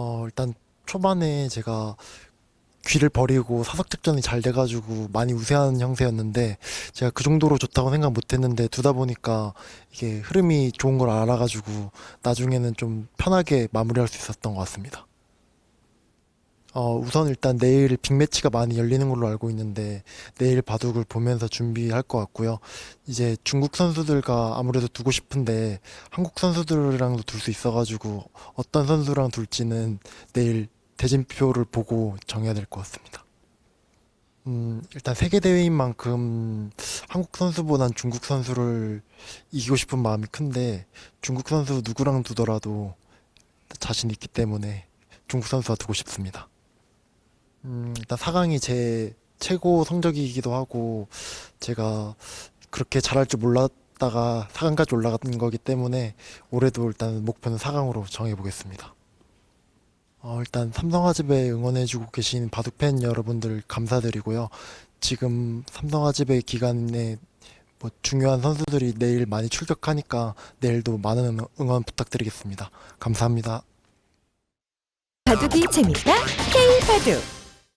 어, 일단 초반에 제가 귀를 버리고 사석 작전이 잘 돼가지고 많이 우세한 형세였는데 제가 그 정도로 좋다고 생각 못 했는데 두다 보니까 이게 흐름이 좋은 걸 알아가지고 나중에는 좀 편하게 마무리할 수 있었던 것 같습니다. 어, 우선 일단 내일 빅매치가 많이 열리는 걸로 알고 있는데 내일 바둑을 보면서 준비할 것 같고요. 이제 중국 선수들과 아무래도 두고 싶은데 한국 선수들이랑도 둘 수 있어가지고 어떤 선수랑 둘지는 내일 대진표를 보고 정해야 될 것 같습니다. 음, 일단 세계 대회인 만큼 한국 선수보단 중국 선수를 이기고 싶은 마음이 큰데 중국 선수 누구랑 두더라도 자신 있기 때문에 중국 선수와 두고 싶습니다. 음, 일단 4강이 제 최고 성적이기도 하고 제가 그렇게 잘할 줄 몰랐다가 4강까지 올라간 거기 때문에 올해도 일단 목표는 4강으로 정해보겠습니다. 어, 일단 삼성화집에 응원해주고 계신 바둑팬 여러분들 감사드리고요. 지금 삼성화집의 기간에 뭐 중요한 선수들이 내일 많이 출격하니까 내일도 많은 응원 부탁드리겠습니다. 감사합니다. 바둑이 재밌다 K 바둑